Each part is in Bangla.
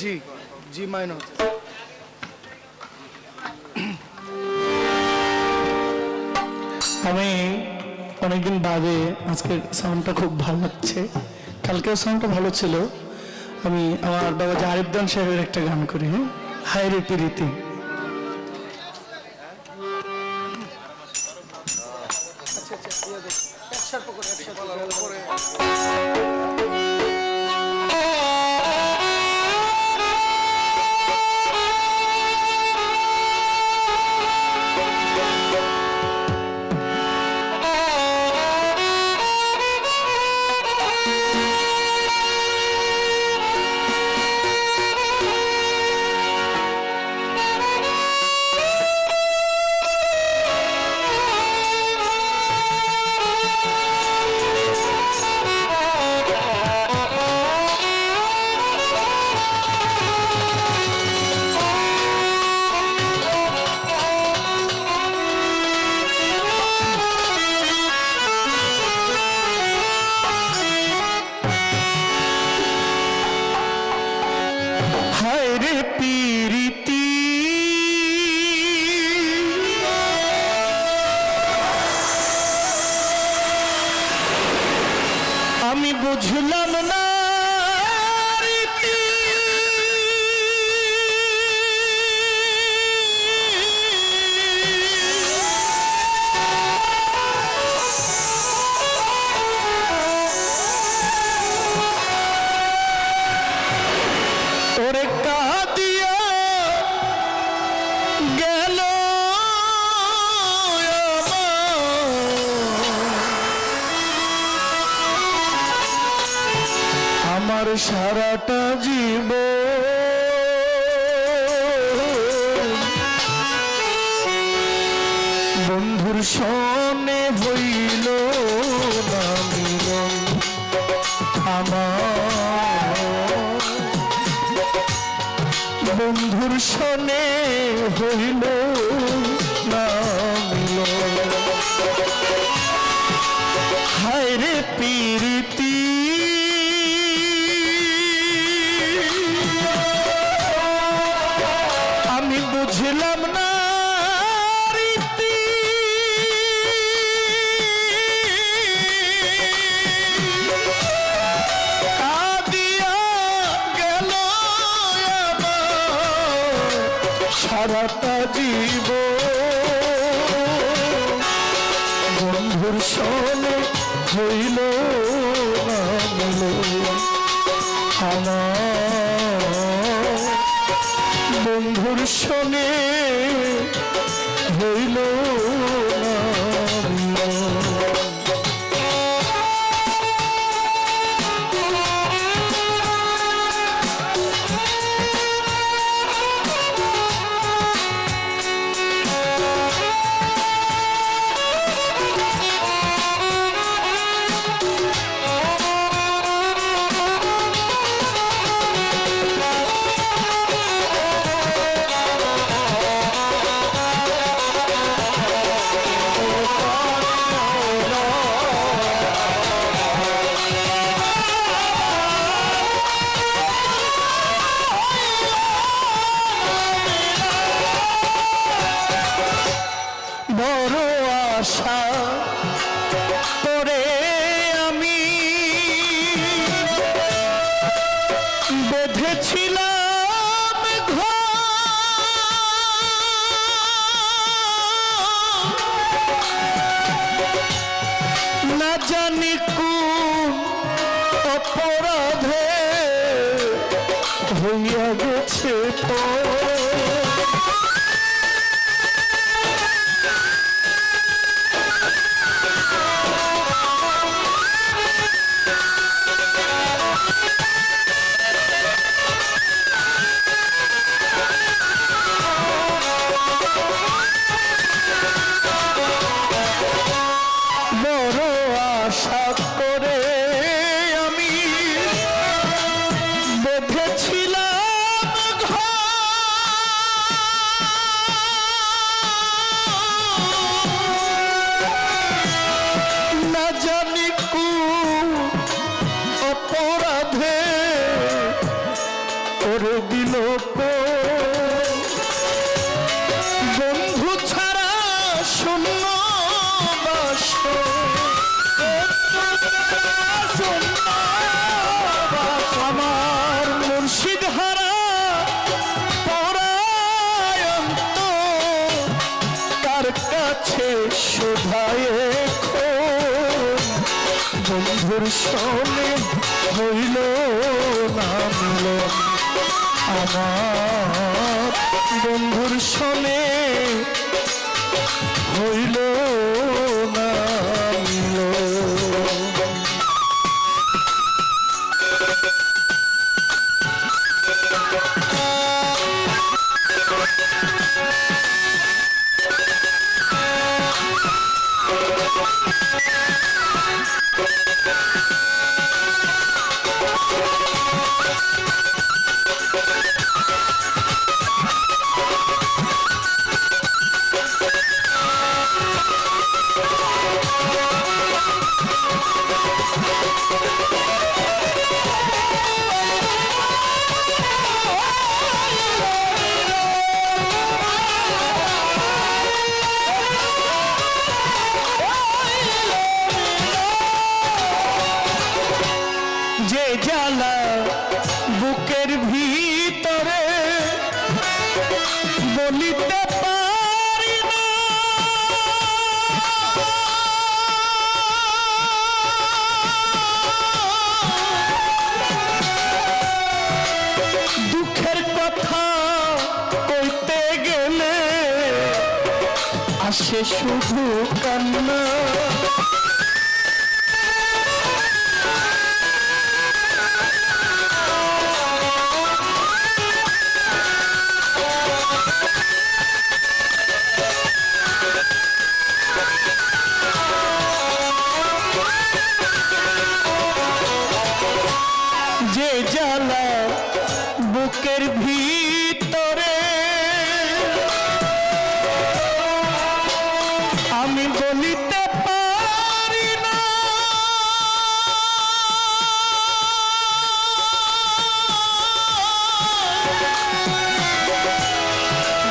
জি জি মাইনর আমি অনেকদিন বাদে আজকের সাউন্ডটা খুব ভালো লাগছে। কালকেও সাউন্ডটা ভালো ছিল। আমি আমার বাবা যে আরিফদান সাহেবের একটা গান করি হ্যাঁ? হায় রে পিরিতি। হায় আমার সারাটা জীব বন্ধুর সনে হইল বন্ধুর সনে হইল না সারাটা জীব। বন্ধুর সনে হইল বন্ধুর সনে আশা করে আমি বেঁধেছিলাম না জানি কোন অপরাধে হইয়া গেছে তো। কাছে শোধায় বন্ধুর সনে হইল না মিলন আমার বন্ধুর সনে হইল যে জ্বালা বুকের ভিতরে। বলিতে পারি না। দুঃখের কথা কইতে গেলে আসে শুধু কান্না। যে জ্বালা বুকের ভিতরে। আমি বলিতে পারি না।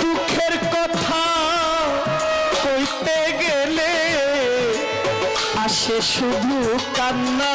দুঃখের কথা কইতে গেলে আসে শুধু কান্না।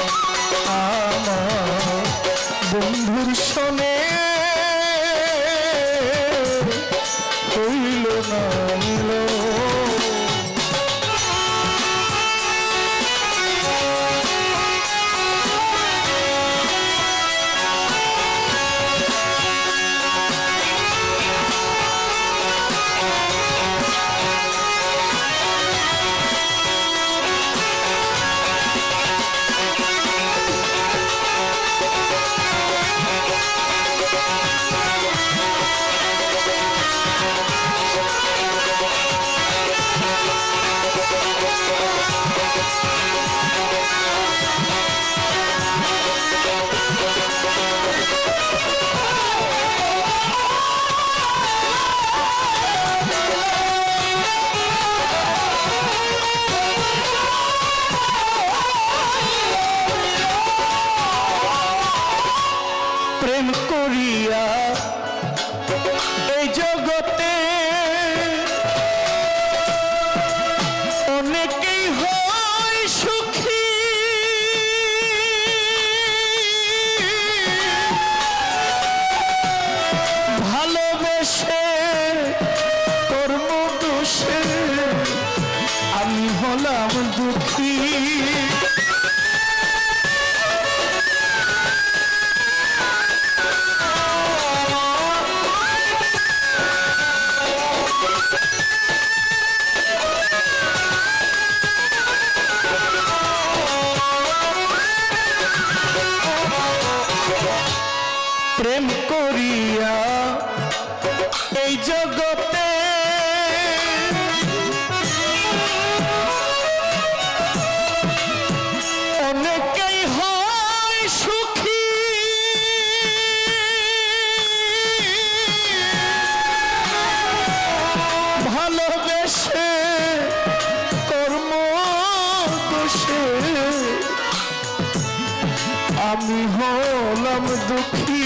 আমি হলাম দুঃখী।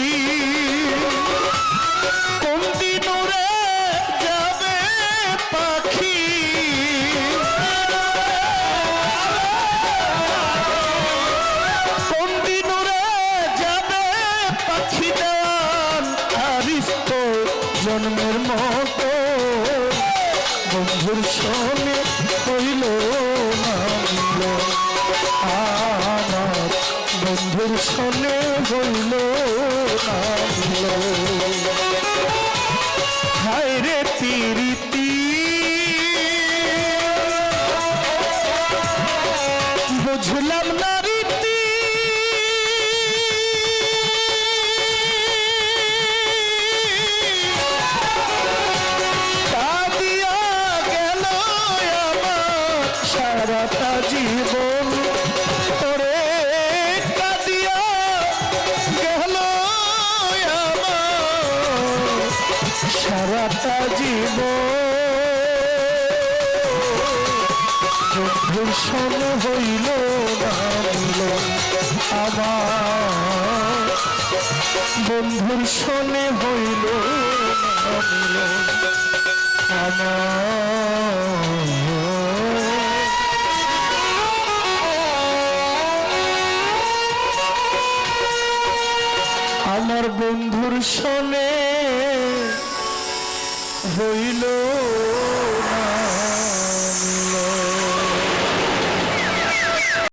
কোন উড়ে যাবে পাখি? কোন উড়ে যাবে পাখি দেওয়ান? হারিস জন্মের মতো। বন্ধুর সঙ্গে রে জীবন ভূষণ হইল আমার। বন্ধুর শোনে হইল আমার। বন্ধুর শোনে